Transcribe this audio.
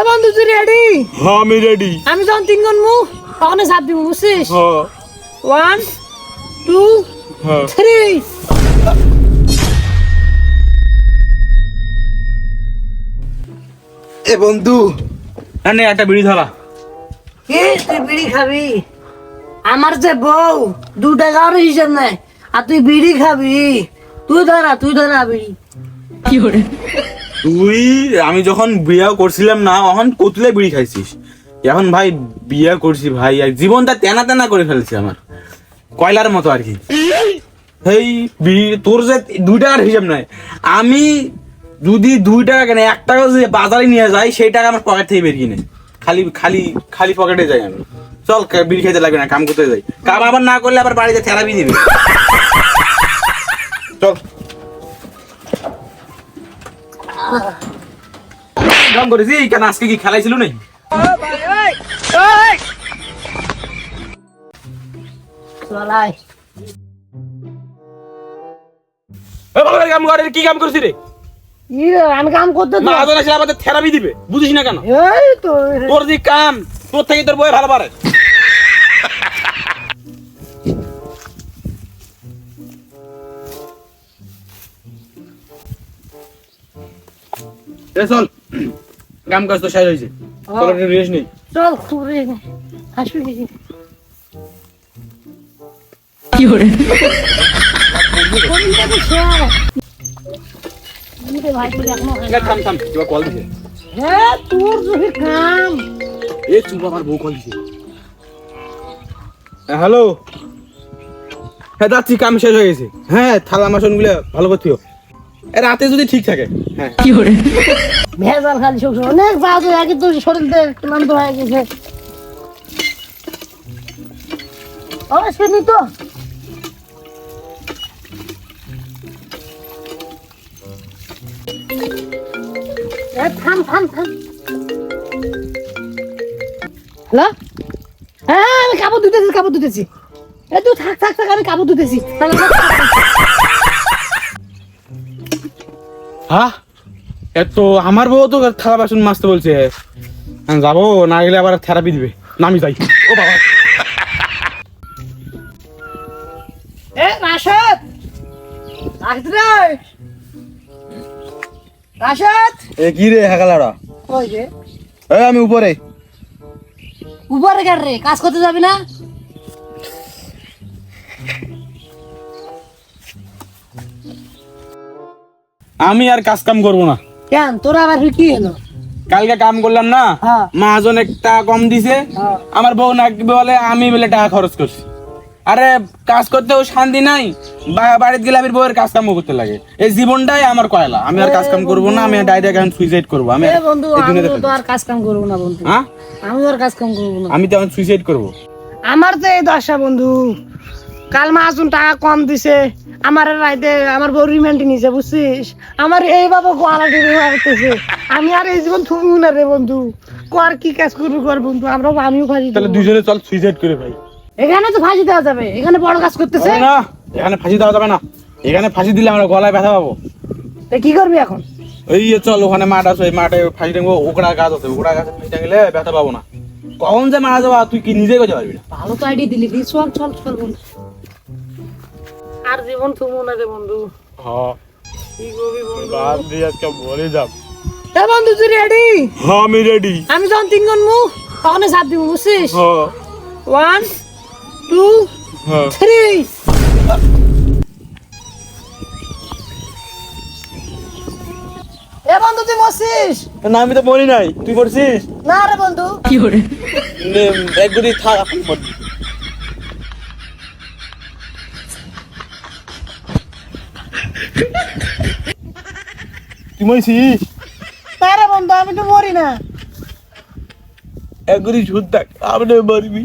এ বন্ধু তুই রেডি হ্যাঁ আমি রেডি আমি যখন তিন গুণ মু তখন চাপ দিব বুঝছিস? হ্যাঁ। ওয়ান টু হ্যাঁ। থ্রি এ বন্ধু। না নে একটা বিড়ি ধরা। কি তুই বিড়ি খাবি? আমার যে বউ দু টাকার হিসাব নাই। আর তুই বিড়ি খাবি? তুই ধরা তুই ধরা বিড়ি। তুই, আমি যখন বিয়ে করছিলাম না তখন কতুলে বিড়ি খাইছিস। এখন ভাই, বিয়ে করছি ভাই, আর জীবনটা তেনা তেনা করে ফেলছে আমার। কয়লার মতো আর কি। এই তোর যে দুই টাকার হিসাব নাই। আমি যদি দুই টাকা কেন, এক টাকা যদি বাজারে নিয়ে যাই, সেই টাকা আমার পকেট থেকে বেরিয়ে নেই খালি খালি খালি পকেটে যাই আমি। চল বিড়ি খেতে লাগবে না, কাম করতে যাই। কাম আবার না করলে আবার বাড়িতে থেরাপি দিবে কাম করেছি কেন আজকে কি খেলাইছিল বাবা, কাম করে কি কাম করছিস রে? আমি কাম করতে আদর আমাদের থেরাপি দিবে বুঝিস না কেন? এই তো তোর যে কাম তোর থেকে তোর বই ভালো পারে। এ চল। কাম কাজ তো শেষ হয়েছে। চল একটু রেস্ট নেই চল করে হাসবি কি? থাম থাম কল দিছে। হ্যাঁ তোর যদি কাম। এ চুপ আমার বউ কল দিছে। হ্যালো হ্যাঁ যাচ্ছি কাম শেষ হয়ে গেছে। হ্যাঁ থালা বাসনগুলো ভালো করছিও এ রাতে যদি ঠিক থাকে। হ্যাঁ। ভেজাল খালি সব অনেক বাজে আগে তো ক্লান্ত হয়ে গেছে। তো থাম থাম থাম। হ্যালো? হ্যাঁ আমি কাপড় ধুতেছি কাপড় ধুতেছি। এ তুই থাক থাক থাক আমি কাপড় ধুতেছি। হ্যাঁ? এত আমার বউ তো থালা বাসন মাজতে বলছে। যাব না গেলে আবার থেরাপি দিবে। নামি যাই। ও বাবা। এ রাশেদ! রাশেদ রে! রাশেদ! এ কি রে হাগালারা? ওই যে এ আমি উপরে। উপরে রে? কাজ করতে যাবি না? আমি আর কাজ কাম করব না। কেন? তোরা আবার কি হলো? কালকে কাম করলাম না হ্যাঁ। মাহাজন এক টাকা কম দিছে হ্যাঁ। আমার বউ না বলে আমি বলে টাকা খরচ করছি। আরে কাজ করতেও শান্তি নাই বাড়িতে গেলে আমি বউয়ের কাজ কাম করতে লাগে। এই জীবনটাই আমার কয়লা। আমি আর কাজ কাম করব না আমি ডাইরেক্ট এখন সুইসাইড করব। আমি আর বন্ধু আমি তো আর কাজ কাম করব না বন্ধু। হ্যাঁ? আমি আর কাজ কাম করব না। আমি তো এখন সুইসাইড করব। আমার তো এই দশা বন্ধু। কাল মাসুন টাকা কম দিছে আমার রাইতে আমার বউ রিমেন্ট নিছে বুঝছিস? আমার এই বাবা গোয়ালা ডিবি মারতেছে আমি আর এই জীবন থুমু না রে বন্ধু। কর কি কাজ করবি কর বন্ধু? আমরাও আমিও ফাঁসি তাহলে দুজনে চল সুইসাইড করে ভাই। এখানে তো ফাঁসি দেওয়া যাবে। এখানে বড় কাজ করতেছে? না এখানে ফাঁসি দেওয়া যাবে না। এখানে ফাঁসি দিলে আমরা গলায় ব্যথা পাবো। তা কি করবি এখন? এই চল ওখানে মাঠ আছে ওই মাঠে ফাঁসি টাঙবো ওকড়া গাছ আছে ওকড়া গাছে ফাঁসি টাঙলে ব্যথা পাবো না। কখন যে মারা যাবা তুই কি নিজে করতে পারবি না? ভালো তো আইডিয়া দিলি চল চল চল বন্ধু। আর জীবন থুমু না রে বন্ধু। হ্যাঁ কি করবি বন্ধু? বাদ দিয়ে আজকে বলে যাব। এ বন্ধু তুই রেডি হ্যাঁ আমি রেডি আমি যখন তিন গুণ মু তখন চাপ দিব বুঝছিস? হ্যাঁ ওয়ান টু হ্যাঁ থ্রি এ বন্ধু তুই বসছিস না আমি তো বলি নাই। তুই করছিস না রে বন্ধু। এক গুটি থাক। তুই মরছিস না রে বন্ধু আমি তো মরি না। এগুলি ঝুট থাক আমি মরবি।